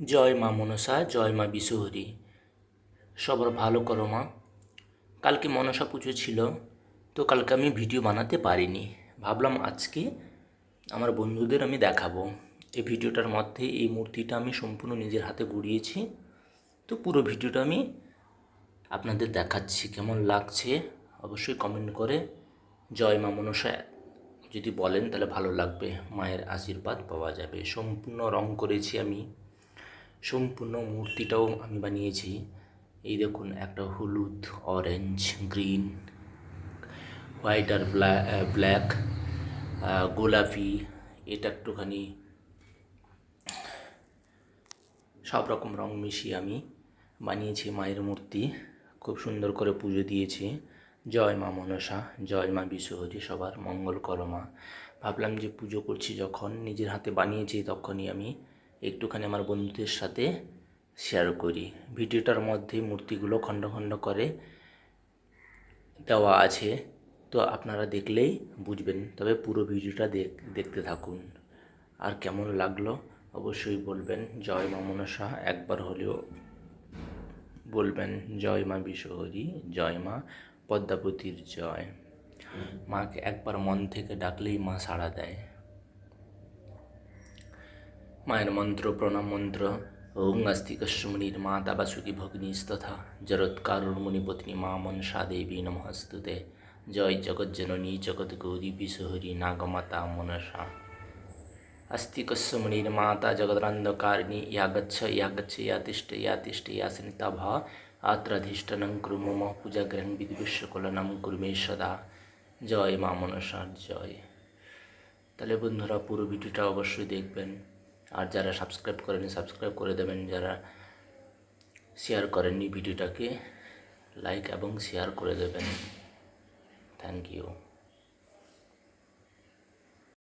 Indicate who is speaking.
Speaker 1: জয় মা মনসা, জয় মা বিশ্বহরি সবার ভালো করো মা। কালকে মনসা পুজো ছিল, তো কালকে আমি ভিডিও বানাতে পারিনি। ভাবলাম আজকে আমার বন্ধুদের আমি দেখাবো। এই ভিডিওটার মধ্যে এই মূর্তিটা আমি সম্পূর্ণ নিজের হাতে গড়িয়েছি। তো পুরো ভিডিওটা আমি আপনাদের দেখাচ্ছি, কেমন লাগছে অবশ্যই কমেন্ট করে। জয় মা মনসা, যদি বলেন তাহলে ভালো লাগবে। মায়ের আশীর্বাদ পাওয়া যাবে। সম্পূর্ণ রং করেছি আমি। সম্পূর্ণ মূর্তিটাও আমি বানিয়েছি। এই দেখুন, একটা হলুদ অরেঞ্জ গ্রিন হোয়াইট আর ব্ল্যাক গোলাপি, এটা একটুখানি সব রকম রং মিশিয়ে আমি বানিয়েছি মায়ের মূর্তি। খুব সুন্দর করে পুজো দিয়েছি। জয় মা মনসা, জয় মা বিশ্বহরি সবার মঙ্গল করো মা ভাবলাম যে পুজো করছি যখন, নিজের হাতে বানিয়েছি তখনই আমি একটুখানি আমার বন্ধুদের সাথে শেয়ার করি। ভিডিওটার মধ্যে মূর্তিগুলো খণ্ড খণ্ড করে দেওয়া আছে। তো আপনারা দেখলেই বুঝবেন। তবে পুরো ভিডিওটা দেখ, দেখতে থাকুন। আর কেমন লাগল অবশ্যই বলবেন। জয় মা মনসা, একবার হলেও বলবেন, জয় মা বিশ্বহরি জয় মা পদ্মাবতীর জয়। মাকে একবার মন থেকে ডাকলেই মা সাড়া দেয়। মায়ের মন্ত্র প্রণাম মন্ত্র ওং আস্তিকস্য মুনির মাতা বাসুকি ভগ্নিস্তথা জরৎকারুর মুনিপত্নী মা মনসা দেবী নমহস্তুতে জয় জগজ্জননী জগৎ গৌরী বিশহরী নাগমাতা মনসা আস্তিকস্য মুনির মাতা জগদরান্ধকারিণী ইয়া গচ্ছ ইয়া গচ্ছ ইয়া তিষ্ঠ ইয়া তিষ্ঠ ইয়া কুরু মম পূজাগ্রহণ বিদ্বিশ্বকলনম কুর্মে সদা জয় মা মনসার জয় তাহলে বন্ধুরা পুরো ভিডিওটা অবশ্যই দেখবেন। আর যারা সাবস্ক্রাইব করেনি সাবস্ক্রাইব করে দেবেন। যারা শেয়ার করেননি ভিডিওটাকে লাইক এবং শেয়ার করে দেবেন। Thank you